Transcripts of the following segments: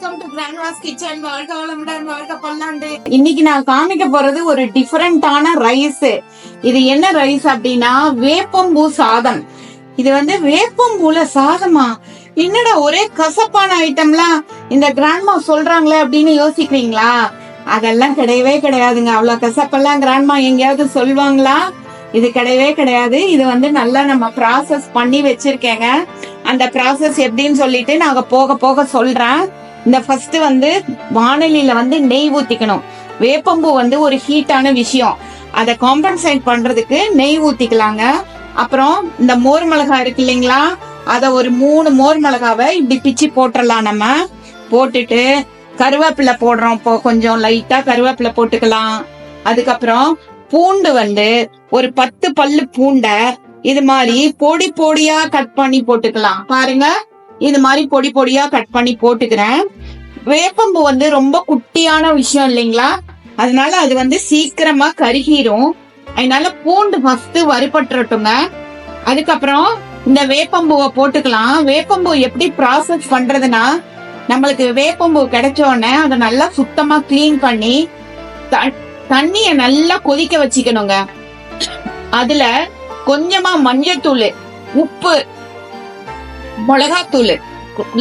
Welcome to கிராண்ட்வாஸ் kitchen வாழ்க வளமுடன் வாழ்க பல்லாண்டு. இன்னைக்கு நான் காமிக்க போறது ஒரு டிஃபரெண்டான ரைஸ் இது என்ன ரைஸ் அப்படின்னா வேப்பம்பூ சாதம். இது வந்து வேப்பம்பூல சாதமா? என்னடா ஒரே கசப்பான ஐட்டம்லாம் இந்த கிராண்ட்மா சொல்றாங்களே அப்படின்னு யோசிக்கிறீங்களா? அதெல்லாம் கிடையவே கிடையாதுங்க. அவ்வளவு கசப்பெல்லாம் கிராண்ட்மா எங்கேயாவது சொல்லுவாங்களா? இது கிடையவே கிடையாது. இது வந்து நல்லா நம்ம ப்ராசஸ் பண்ணி வச்சிருக்கேங்க. அந்த ப்ராசஸ் எப்படின்னு சொல்லிட்டு நாங்க போக போக சொல்றேன். இந்த ஃபர்ஸ்ட் வந்து வானொலியில வந்து நெய் ஊத்திக்கணும். வேப்பம்பூ வந்து ஒரு ஹீட்டான விஷயம். அதை காம்பன்சேட் பண்றதுக்கு நெய் ஊத்திக்கலாங்க. அப்புறம் இந்த மோர் மிளகாய் இருக்கு இல்லைங்களா? அதை ஒரு மூணு மோர் மிளகாவை இப்படி பிச்சு போட்டுடலாம் நம்ம. போட்டுட்டு கருவேப்பிலை போடுறோம். இப்போ கொஞ்சம் லைட்டா கருவேப்பிலை போட்டுக்கலாம். அதுக்கப்புறம் பூண்டு வந்து ஒரு பத்து பல்லு பூண்டை இது மாதிரி பொடி பொடியா கட் பண்ணி போட்டுக்கலாம். பாருங்க. இது மாதிரி பொடி பொடியா கட் பண்ணி போட்டுக்கிறேன். வேப்பம்பு வந்து ரொம்ப குட்டியான விஷயம் இல்லைங்களா? அதனால அது வந்து சீக்கிரமா கருகிரும். அதனால பூண்டு ஃபர்ஸ்ட் வறுபட்டுறட்டுங்க. அதுக்கப்புறம் இந்த வேப்பம்பூவை போட்டுக்கலாம். வேப்பம்பூ எப்படி ப்ராசஸ் பண்றதுன்னா நம்மளுக்கு வேப்பம்பூ கிடைச்ச உடனே அதை நல்லா சுத்தமா க்ளீன் பண்ணி த- தண்ணிய நல்லா கொதிக்க வச்சுக்கணுங்க. அதுல கொஞ்சமா மஞ்சத்தூள் உப்பு மிளகாத்தூள்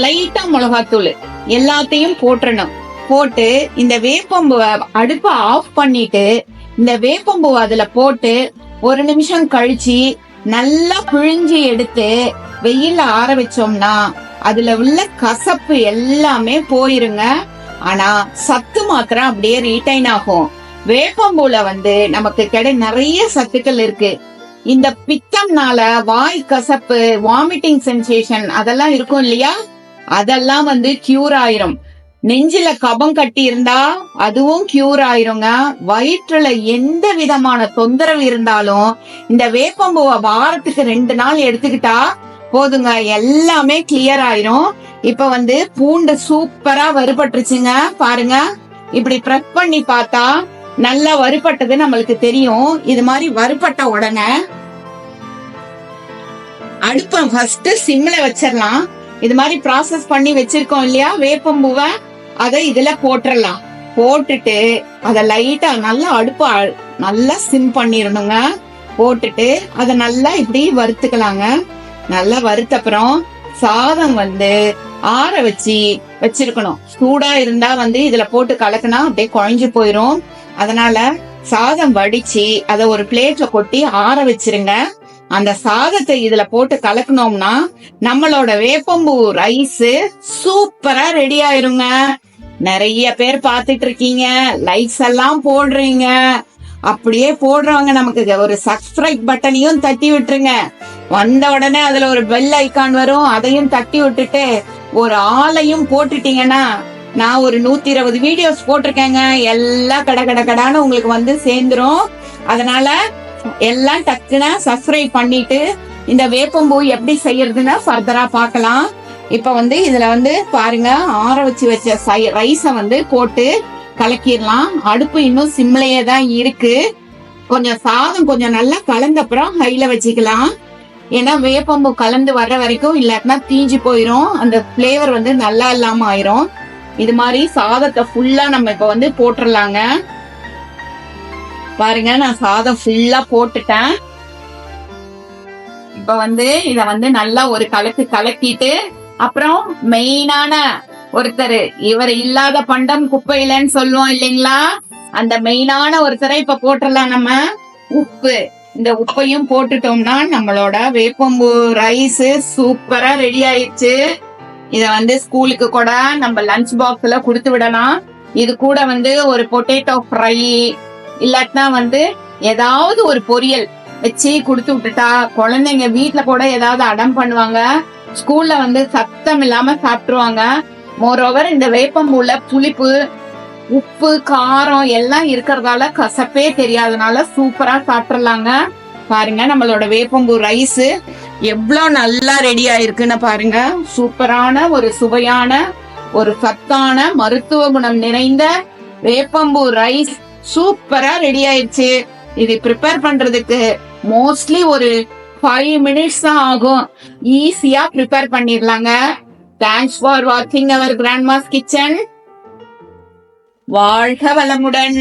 லைட்டா மிளகாத்தூள் எல்லாத்தையும் போட்டுறணும். போட்டு இந்த வேப்பம்பு அடுப்பை ஆஃப் பண்ணிட்டு இந்த வேப்பம்பு அதுல போட்டு ஒரு நிமிஷம் கழிச்சு நல்லா பிழிஞ்சு எடுத்து வெயில்ல ஆற வச்சோம்னா அதுல உள்ள கசப்பு எல்லாமே போயிருங்க. ஆனா சத்து மாத்திரம் அப்படியே ரீட்டைன் ஆகும். வேப்பம்பூல வந்து நமக்கு கிடை நிறைய சத்துக்கள் இருக்கு. இந்த பித்தம்னால வாய் கசப்பு வாமிட்டிங் சென்சேஷன் அதெல்லாம் இருக்கும் இல்லையா? அதெல்லாம் வந்து கியூர் ஆயிரும். நெஞ்சில கபம் கட்டி இருந்தா அதுவும் கியூர் ஆயிருங்க. வயிற்றுல எந்த விதமான தொந்தரவு இருந்தாலும் இந்த வேப்பம்பூவை வாரத்துக்கு ரெண்டு நாள் எடுத்துக்கிட்டா போதுங்க. எல்லாமே கிளியர் ஆயிரும். இப்ப வந்து பூண்டு சூப்பரா வறுபட்டுருச்சுங்க. பாருங்க. இப்படி பிரஸ் பண்ணி பார்த்தா நல்லா வறுபட்டது நம்மளுக்கு தெரியும். இது மாதிரி வறுபட்ட உடனே அடுப்பை ஃபர்ஸ்ட் சிம்ல வச்சிடலாம் இது மாதிரி ப்ராசஸ் பண்ணி வச்சிருக்கோம் இல்லையா? வேப்பம்பூவை அதை இதுல போட்டுறலாம் போட்டுட்டு அதை லைட்டா நல்லா அடுப்பு அ- நல்லா சிம் பண்ணிடணுங்க போட்டுட்டு அதை நல்லா இப்படி வறுத்துக்கலாங்க. நல்லா வறுத்த அப்புறம் சாதம் வந்து ஆற வச்சு வச்சிருக்கணும். சூடா இருந்தா வந்து இதுல போட்டு கலக்குனா அப்படியே குழஞ்சு போயிரும். அதனால சாதம் வடிச்சு அதை ஒரு பிளேட்ல கொட்டி ஆற வச்சிருங்க. அந்த சாதத்தை இதுல போட்டு கலக்கணும்னா நம்மளோட வேப்பம்பூ ரைஸ் சூப்பரா ரெடி ஆயிருங்க. நிறைய பேர் பாத்துட்டு இருக்கீங்க. லைக்ஸ் எல்லாம் போடுறீங்க. அப்படியே போடுறவங்க நமக்கு ஒரு சப்ஸ்கிரைப் பட்டனையும் தட்டி விட்டுருங்க. வந்த உடனே அதுல ஒரு பெல் ஐக்கான் வரும். அதையும் தட்டி விட்டுட்டு ஒரு ஆளையும் போட்டுட்டீங்கன்னா நான் ஒரு நூத்தி இருபது வீடியோஸ் போட்டிருக்கேங்க. எல்லாம் கட கட கடான்னு உங்களுக்கு வந்து சேர்ந்துரும். அதனால எல்லாம் டக்குன்னு சப்ஸ்கிரைப் பண்ணிட்டு இந்த வேப்பம்பூ எப்படி செய்யறதுன்னு ஃபர்தரா பார்க்கலாம். இப்ப வந்து இதுல வந்து பாருங்க ஆற வச்சு வச்ச ரைஸ வந்து போட்டு கலக்கிடலாம். அடுப்பு இன்னும் சிம்லயே தான் இருக்கு. கொஞ்சம் சாதம் கொஞ்சம் நல்லா கலந்த அப்புறம் ஹைல வச்சுக்கலாம். ஏன்னா வேப்பம்பூ கலந்து வர்ற வரைக்கும் இல்லாட்டினா தீஞ்சு போயிரும். அந்த ஃப்ளேவர் வந்து நல்லா இல்லாம ஆயிரும். இது மாதிரி சாதத்தை ஃபுல்லா நம்ம இப்ப வந்து போட்டுடலாங்க பாருங்க நான் சாதம் ஃபுல்லா போட்டுட்டேன். இப்ப வந்து இத வந்து நல்லா ஒரு கலக்கு கலக்கிட்டு அப்புறம் மெயினான ஒருத்தர் இவர் இல்லாத பண்டம் குப்பையிலன்னு சொல்லுவோம் இல்லைங்களா? அந்த மெயினான ஒருத்தரை இப்ப போட்டுடலாம் நம்ம. உப்பு. இந்த உப்பையும் போட்டுட்டோம்னா நம்மளோட வேப்பம்பூ ரைஸ் சூப்பரா ரெடி ஆயிடுச்சு. இத வந்து ஸ்கூலுக்கு கூட நம்ம லஞ்ச் பாக்ஸ்ல கொடுத்து விடலாம். இது கூட வந்து ஒரு பொட்டேட்டோ ஃப்ரை இல்லாட்டினா வந்து ஏதாவது ஒரு பொரியல். வச்சு கொடுத்து விட்டுட்டா குழந்தைங்க வீட்டுல கூட ஏதாவது அடம் பண்ணுவாங்க. ஸ்கூல்ல வந்து சத்தம் இல்லாம சாப்பிட்டுருவாங்க. மோரோவர் இந்த வேப்பம்பூல புளிப்பு உப்பு காரம் எல்லாம் இருக்கிறதால கசப்பே தெரியாதனால சூப்பரா சாப்பிட்றலாங்க பாருங்க நம்மளோட வேப்பம்பூ ரைஸ் எவ்வளோ நல்லா ரெடி ஆயிருக்குன்னு பாருங்க. சூப்பரான ஒரு சுவையான ஒரு சத்தான மருத்துவ குணம் நிறைந்த வேப்பம்பூ ரைஸ். சூப்பரா ரெடி ஆயிடுச்சு. இது ப்ரிப்பேர் பண்றதுக்கு மோஸ்ட்லி ஒரு ஃபைவ் மினிட்ஸ் தான் ஆகும். ஈஸியா ப்ரிப்பேர் பண்ணிடலாங்க. தேங்க்ஸ் ஃபார் வாட்சிங் அவர் கிராண்ட்மாஸ் கிச்சன் வாழ்க வளமுடன்.